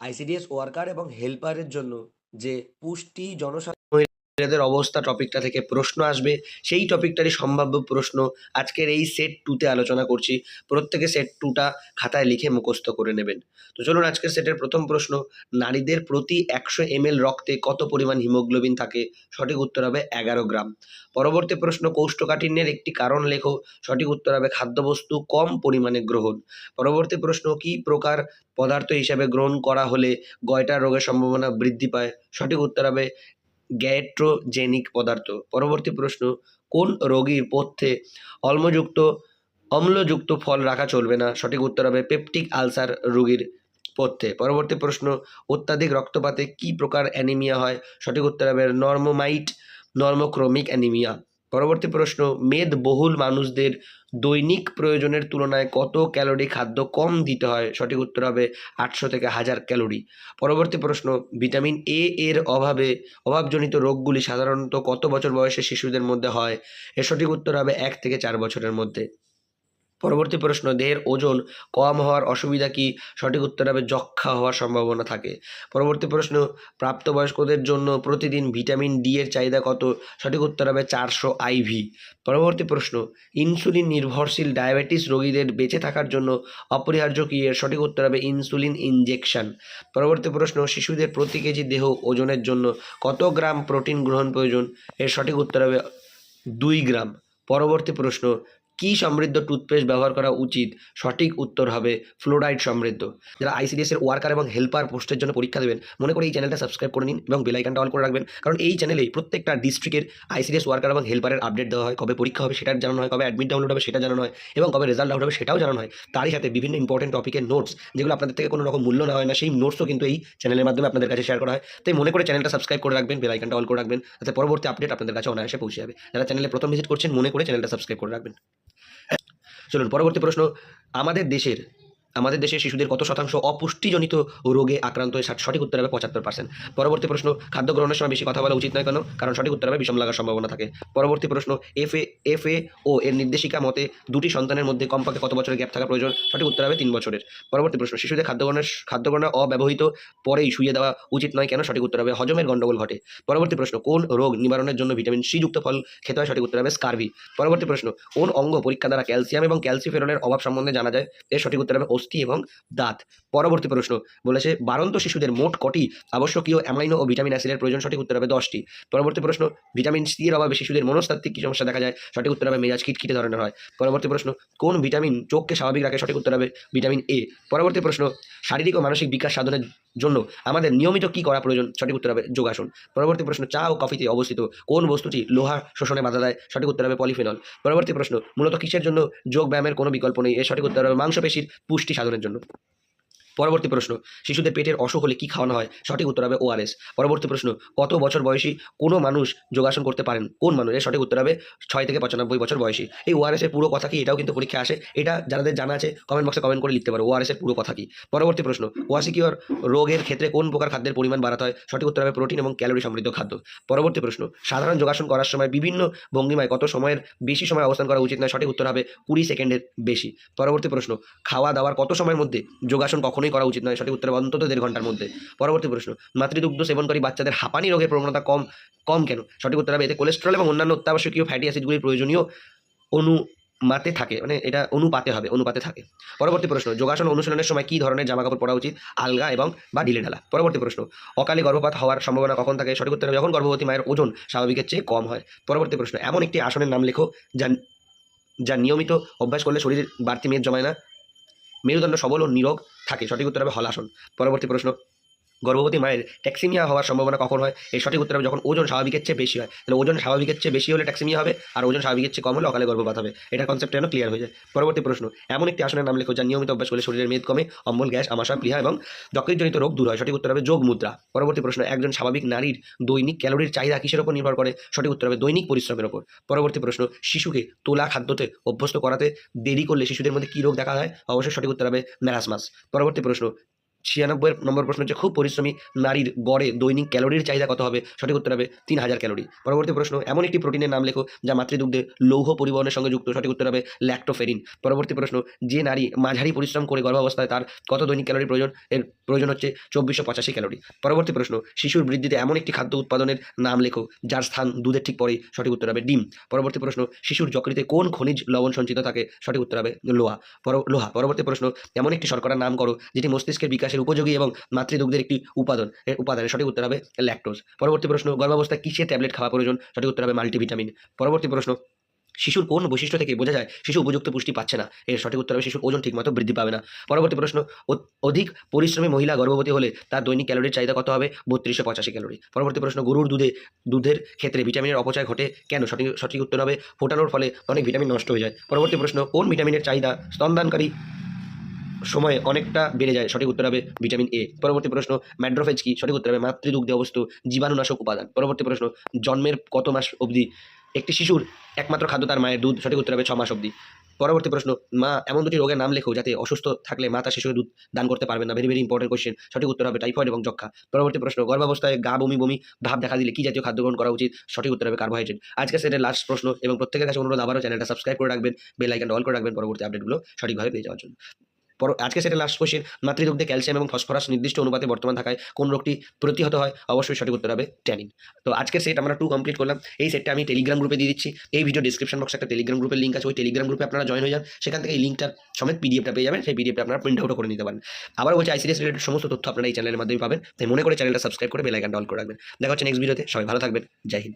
ICDS worker এবং হেল্পারের জন্য যে পুষ্টি জনস্বাস্থ্য মহিলাদের অবস্থা টপিকটা থেকে প্রশ্ন আসবে। সেই টপিকটারই সম্ভাব্য প্রশ্ন আজকের এই সেট টুতে আলোচনা করছি। প্রত্যেকে সেট টুটা খাতায় লিখে মুখস্থ করে নেবেন। তো চলুন আজকের সেটের প্রথম প্রশ্ন, নারীদের প্রতি একশো এমএল রক্তে কত পরিমাণ হিমোগ্লোবিন থাকে? সঠিক উত্তর হবে এগারো গ্রাম। পরবর্তী প্রশ্ন, কোষ্ঠকাঠিন্যের একটি কারণ লেখো। সঠিক উত্তর হবে খাদ্যবস্তু কম পরিমাণে গ্রহণ। পরবর্তী প্রশ্ন, কি প্রকার পদার্থ হিসাবে গ্রহণ করা হলে গয়টার রোগের সম্ভাবনা বৃদ্ধি পায়? সঠিক উত্তর হবে গ্যাট্রোজেনিক পদার্থ। পরবর্তী প্রশ্ন, কোন রোগীর পথ্যে অম্লযুক্ত অম্লযুক্ত ফল রাখা চলবে না? সঠিক উত্তর হবে পেপটিক আলসার রোগীর পথ্যে পরবর্তী প্রশ্ন, অত্যাধিক রক্তপাতে কি প্রকার অ্যানিমিয়া হয়? সঠিক উত্তর হবে নর্মোমাইট, নর্মোক্রমিক অ্যানিমিয়া। পরবর্তী প্রশ্ন, মেদবহুল মানুষদের দৈনিক প্রয়োজনের তুলনায় কত ক্যালোরি খাদ্য কম দিতে হয়? সঠিক উত্তর হবে আটশো থেকে হাজার ক্যালোরি। পরবর্তী প্রশ্ন, ভিটামিন এ এর অভাবে অভাবজনিত রোগগুলি সাধারণত কত বছর বয়সে শিশুদের মধ্যে হয়? এর সঠিক উত্তর হবে এক থেকে চার বছরের মধ্যে। পরবর্তী প্রশ্ন, দেহের ওজন কম হওয়ার অসুবিধা কি? সঠিক উত্তর হবে যক্ষা হওয়ার সম্ভাবনা থাকে। পরবর্তী প্রশ্ন, প্রাপ্তবয়স্কদের জন্য প্রতিদিন ভিটামিন ডি এর চাহিদা কত? সঠিক উত্তর হবে চারশো আইভি। পরবর্তী প্রশ্ন, ইনসুলিন নির্ভরশীল ডায়াবেটিস রোগীদের বেঁচে থাকার জন্য অপরিহার্য কি? এর সঠিক উত্তর হবে ইনসুলিন ইনজেকশন। পরবর্তী প্রশ্ন, শিশুদের প্রতি কেজি দেহ ওজনের জন্য কত গ্রাম প্রোটিন গ্রহণ প্রয়োজন? এর সঠিক উত্তর হবে দুই গ্রাম। পরবর্তী প্রশ্ন কি সমৃদ্ধ টুথপেস্ট ব্যবহার করা উচিত? সঠিক উত্তর হবে ফ্লোরাইড সমৃদ্ধ। যারা আইসিডিএস এর ওয়ার্কার এবং হেল্পার পোস্টের জন্য পরীক্ষা দেবেন, মনে করে এই চ্যানেলটা সাবস্ক্রাইব করে নিন এবং বেল আইকনটা অল করে রাখবেন। কারণ এই চ্যানেলেই প্রত্যেকটা ডিস্ট্রিক্টের আইসিডিএস ওয়ার্কার এবং হেল্পারের আপডেট দেওয়া হয়, কবে পরীক্ষা হবে সেটা জানানো হয়, কবে অ্যাডমিট ডাউনলোড হবে সেটা জানানো হয় এবং কবে রেজাল্ট আউট হবে সেটাও জানানো হয়। তারই সাথে বিভিন্ন ইম্পর্টেন্ট টপিকের নোটস যেগুলো আপনাদের থেকে কোনো রকম মূল্য না হয় না, সেই নোটসও কিন্তু এই চ্যানেলের মাধ্যমে আপনাদের কাছে শেয়ার করা হয়। তাই মনে করে চ্যানেলটা সাবস্ক্রাইব করে রাখবেন বেল আইকনটা অল করে রাখবেন, যাতে পরবর্তী আপডেট আপনাদের কাছে অনায়াসে পৌঁছে যাবে। যারা চ্যানেলে প্রথম ভিজিট করছেন, মনে করে চ্যানেলটা সাবস্ক্রাইব করে রাখবেন। চলুন পরবর্তী প্রশ্ন আমাদের দেশের আমাদের দেশে শিশুদের কত শতাংশ অপুষ্টিজনিত রোগে আক্রান্ত হয়ে সঠিক উত্তর হবে পঁচাত্তর পার্সেন্ট পরবর্তী প্রশ্ন, খাদ্য গ্রহণের সময় বেশি কথা বলা উচিত নয় কেন? কারণ সঠিক উত্তর হবে বিষম লাগার সম্ভাবনা থাকে। পরবর্তী প্রশ্ন এফ এ এফ এ ও এর নির্দেশিকা মতে দুটি সন্তানের মধ্যে কমপক্ষে কত বছরের গ্যাপ থাকা প্রয়োজন? সঠিক উত্তর হবে তিন বছরের। পরবর্তী প্রশ্ন, শিশুদের খাদ্য গ্রহণের খাদ্য গ্রহণে অব্যবহৃত পরেই শুয়ে দেওয়া উচিত নয় কেন? সঠিক উত্তর হবে হজমের গণ্ডগোল ঘটে। পরবর্তী প্রশ্ন, কোন রোগ নিবারণের জন্য ভিটামিন সি যুক্ত ফল খেতে হয়? সঠিক উত্তর হবে স্কারভি। পরবর্তী প্রশ্ন, কোন অঙ্গ পরীক্ষা দ্বারা ক্যালসিয়াম এবং ক্যালসিফেরনের অভাব সম্বন্ধে জানা যায়? এর সঠিক উত্তর হবে অস্থি এবং দাঁত। পরবর্তী প্রশ্ন, বলেছে বারন্ত শিশুদের মোট কটি আবশ্যকীয় অ্যামাইনো ও ভিটামিন অ্যাসিডের প্রয়োজন? সঠিক উত্তর হবে দশটি। পরবর্তী প্রশ্ন, ভিটামিন সি এর অভাবে শিশুদের মনস্তাত্ত্বিক কী সমস্যা দেখা যায়? সঠিক উত্তর হবে মেজাজ খিটখিটে ধরনের হয়। পরবর্তী প্রশ্ন, কোন ভিটামিন চোখকে স্বাভাবিক রাখে? সঠিক উত্তর হবে ভিটামিন এ। পরবর্তী প্রশ্ন, শারীরিক ও মানসিক বিকাশ সাধনের জন্য আমাদের নিয়মিত কি করা প্রয়োজন? সঠিক উত্তর হবে যোগাসন। পরবর্তী প্রশ্ন, চা ও কফিতে অবস্থিত কোন বস্তুটি লোহা শোষণে বাধা দেয়? সঠিক উত্তর হবে পলিফিনল। পরবর্তী প্রশ্ন, মূলত কিসের জন্য যোগ ব্যায়ামের কোনো বিকল্প নেই? এর সঠিক উত্তর হবে মাংসপেশির পুষ্টি সাধনের জন্য। পরবর্তী প্রশ্ন, শিশুদের পেটের অসুখ হলে কি খাওয়ানো হয়? সঠিক উত্তর হবে ওআরএস পরবর্তী প্রশ্ন, কত বছর বয়সী কোনো মানুষ যোগাসন করতে পারেন? কোন মানুষ? এর সঠিক উত্তর হবে ছয় থেকে পঁচানব্বই বছর বয়সী। এই ওআরএস এর পুরো কথা কি? এটাও কিন্তু পরীক্ষা আসে। এটা যাদের জানা আছে কমেন্ট বক্সে কমেন্ট করে লিখতে পারো। ওআরএস এর পুরো কথা কি? পরবর্তী প্রশ্ন ওয়াসিকিওর রোগের ক্ষেত্রে কোন প্রকার খাদ্যের পরিমাণ বাড়াতে হয়? সঠিক উত্তর হবে প্রোটিন এবং ক্যালোরি সমৃদ্ধ খাদ্য। পরবর্তী প্রশ্ন, সাধারণ যোগাসন করার সময় বিভিন্ন ভঙ্গিমায় কত সময়ের বেশি সময় অবস্থান করা উচিত নয়? সঠিক উত্তর হবে কুড়ি সেকেন্ডের বেশি। পরবর্তী প্রশ্ন, খাওয়া দাওয়ার কত সময়ের মধ্যে যোগাসন কখনোই করা উচিত নয়, সঠিক উত্তর অন্তত দেড় ঘণ্টার মধ্যে। পরবর্তী প্রশ্ন, মাতৃদুগ্ধ সেবনকারী বাচ্চাদের হাঁপানি রোগের প্রবণতা কম কম কেন? সঠিক উত্তর হবে এতে কোলেস্ট্রল এবং অন্যান্য অত্যাবশ্যকীয় ফ্যাটি অ্যাসিডগুলির প্রয়োজনীয় অনুমাতে থাকে মানে এটা অনুপাতে হবে, অনুপাতে থাকে। পরবর্তী প্রশ্ন, যোগাসন অনুশীলনের সময় কী ধরনের জামা কাপড় পরা উচিত? আলগা এবং বা ঢিলে ঢালা। পরবর্তী প্রশ্ন, অকালে গর্ভপাত হওয়ার সম্ভাবনা কখন থাকে? সঠিক উত্তর যখন গর্ভবতী মায়ের ওজন স্বাভাবিকের চেয়ে কম হয়। পরবর্তী প্রশ্ন, এমন একটি আসনের নাম লেখো যা যা নিয়মিত অভ্যাস করলে শরীরের বাড়তি মেদ জমায় না। মেরুদণ্ড সবল ও নিরোগ থাকে। সঠিক উত্তর হবে হলাসন পরবর্তী প্রশ্ন। গর্ভবতী মায়ের ট্যাক্সিমিয়া হওয়ার সম্ভাবনা কখন হয়? এই সঠিক উত্তর হবে যখন ওজন স্বাভাবিকের চেয়ে বেশি হয়। তাহলে ওজন স্বাভাবিকের চেয়ে বেশি হলে ট্যাক্সিমিয়া হবে আর ওজন স্বাভাবিকের চেয়ে কম হলে অকালে গর্ভপাত হবে। এটা কনসেপ্ট যেন ক্লিয়ার হয়ে যায়। পরবর্তী প্রশ্ন। এমন একটি আসনের নাম লেখো যা নিয়মিত অভ্যাস করলে শরীরের মেদ কমে, অম্বল, গ্যাস আমাশা প্লিহা এবং যকৃতজনিত রোগ দূর হয়। সঠিক উত্তর হবে যোগ মুদ্রা। পরবর্তী প্রশ্ন। একজন স্বাভাবিক নারীর দৈনিক ক্যালোরির চাহিদা কিসের উপর নির্ভর করে? সঠিক উত্তর হবে দৈনিক পরিশ্রমের উপর পরবর্তী প্রশ্ন। শিশুকে তোলা খাদ্যতে অভ্যস্ত করাতে দেরি করলে শিশুদের মধ্যে কী রোগ দেখা হয়? অবশ্যই সঠিক উত্তর হবে ম্যারাসমাস পরবর্তী প্রশ্ন। ছিয়ানব্বই নম্বর প্রশ্ন হচ্ছে, খুব পরিশ্রমী নারীর গড়ে দৈনিক ক্যালোরির চাহিদা কত হবে? সঠিক উত্তর হবে তিন হাজার ক্যালোরি। পরবর্তী প্রশ্ন, এমন একটি প্রোটিনের নাম লেখো যা মাতৃদুগ্ধে লৌহ পরিবহনের সঙ্গে যুক্ত। সঠিক উত্তর হবে ল্যাক্টোফেরিন। পরবর্তী প্রশ্ন, যে নারী মাঝারি পরিশ্রম করে গর্ভাবস্থায় তার কত দৈনিক ক্যালোরি প্রয়োজন? এর প্রয়োজন হচ্ছে চব্বিশশো পঁচাশি ক্যালোরি। পরবর্তী প্রশ্ন, শিশুর বৃদ্ধিতে এমন একটি খাদ্য উৎপাদনের নাম লেখো যার স্থান দুধের ঠিক পরেই। সঠিক উত্তর হবে ডিম। পরবর্তী প্রশ্ন, শিশুর যকৃতে কোন খনিজ লবণ সঞ্চিত থাকে? সঠিক উত্তর হবে লোহা। লোহা। পরবর্তী প্রশ্ন, এমন একটি শর্করার নাম করো যেটি মস্তিষ্কের বিকাশের উপযোগী এবং মাতৃদুগ্ধের একটি উপাদান। উপাদানের সঠিক উত্তর হবে ল্যাকটোজ পরবর্তী প্রশ্ন, গর্ভাবস্থায় কিসের ট্যাবলেট খাওয়া প্রয়োজন? সঠিক উত্তর হবে মাল্টিভিটামিন পরবর্তী প্রশ্ন, শিশুর কোন বৈশিষ্ট্য থেকে বোঝা যায় শিশু উপযুক্ত পুষ্টি পাচ্ছে না? এর সঠিক উত্তর হবে শিশুর ওজন ঠিকমতো বৃদ্ধি পাবে না। পরবর্তী প্রশ্ন অধিক পরিশ্রমী মহিলা গর্ভবতী হলে তার দৈনিক ক্যালোরির চাহিদা কত হবে? বত্রিশশো পঁচাশি ক্যালোরি। পরবর্তী প্রশ্ন, গরুর দুধে, দুধের ক্ষেত্রে ভিটামিনের অপচয় ঘটে কেন? সঠিক সঠিক উত্তর হবে ফোটানোর ফলে অনেক ভিটামিন নষ্ট হয়ে যায়। পরবর্তী প্রশ্ন, কোন ভিটামিনের চাহিদা স্তনদানকারী সময়ে অনেকটা বেড়ে যায়, সঠিক উত্তর হবে ভিটামিন এ পরবর্তী প্রশ্ন ম্যাড্রোফেজ কি? সঠিক উত্তর হবে মাতৃদুগ্ধে অবস্থিত জীবাণুনাশক উপাদান। পরবর্তী প্রশ্ন, জন্মের কত মাস অবধি একটি শিশুর একমাত্র খাদ্য তার মায়ের দুধ? সঠিক উত্তর হবে ছ মাস অবধি। পরবর্তী প্রশ্ন, মা, এমন দুটি রোগের নাম লেখো যাতে অসুস্থ থাকলে মা তার শিশুকে দুধ দান করতে পারবে না। ভেরি ভেরি ইম্পর্টেন্ট কোশ্চেন সঠিক উত্তর হবে টাইফয়েড এবং যক্ষা পরবর্তী প্রশ্ন, গর্ভাবস্থায় গা, বমি বমি, ভাব দেখা দিলে কি জাতীয় খাদ্য গ্রহণ করা উচিত? সঠিক উত্তর হবে কার্বোহাইড্রেট আজকে সেটের লাস্ট প্রশ্ন এবং প্রত্যেকের কাছে অনুরোধ, আবারও চ্যানেলটা সাবস্ক্রাইব করে রাখবেন বেল আইকনটা অল করে রাখবেন। পরবর্তী আপডেটগুলো সঠিকভাবে পেয়ে যাওয়ার জন্য। পর আজকে সেটা লাস্ট কোশ্চেন মাতৃদুগ্ধে ক্যালসিয়াম এবং ফসফরাস নির্দিষ্ট অনুপাতে বর্তমান থাকায় কোন রোগটি প্রতিহত হয়? অবশ্যই সঠিক উত্তর হবে ট্যানিন তো আজকের সেট আমরা টু কমপ্লিট করলাম। এই সেটটা আমি টেলিগ্রাম গ্রুপে দিয়ে দিচ্ছি। এই ভিডিও ডিসক্রিপশন বক্সে একটা টেলিগ্রাম গ্রুপের লিঙ্ক আছে। ওই টেলিগ্রাম গ্রুপে আপনারা জয়েন হয়ে যান। সেখান থেকে এই লিঙ্কটা সমেত পিডিএফটা পেয়ে যাবেন। সেই পিডিএফটা আপনারা প্রিন্ট আউটও করে নিতে পারেন। আবার বলছি আইসিডিএস রিলেটেড সমস্ত তথ্য আপনারা এই চ্যানেলের মাধ্যমে পাবেন। তাই মনে করে চ্যানেলটা সাবস্ক্রাইব করে বেল আইকনটা অল করে রাখবেন। দেখা হচ্ছে নেক্সট ভিডিওতে সবাই ভালো থাকবেন। জয় হিন্দ।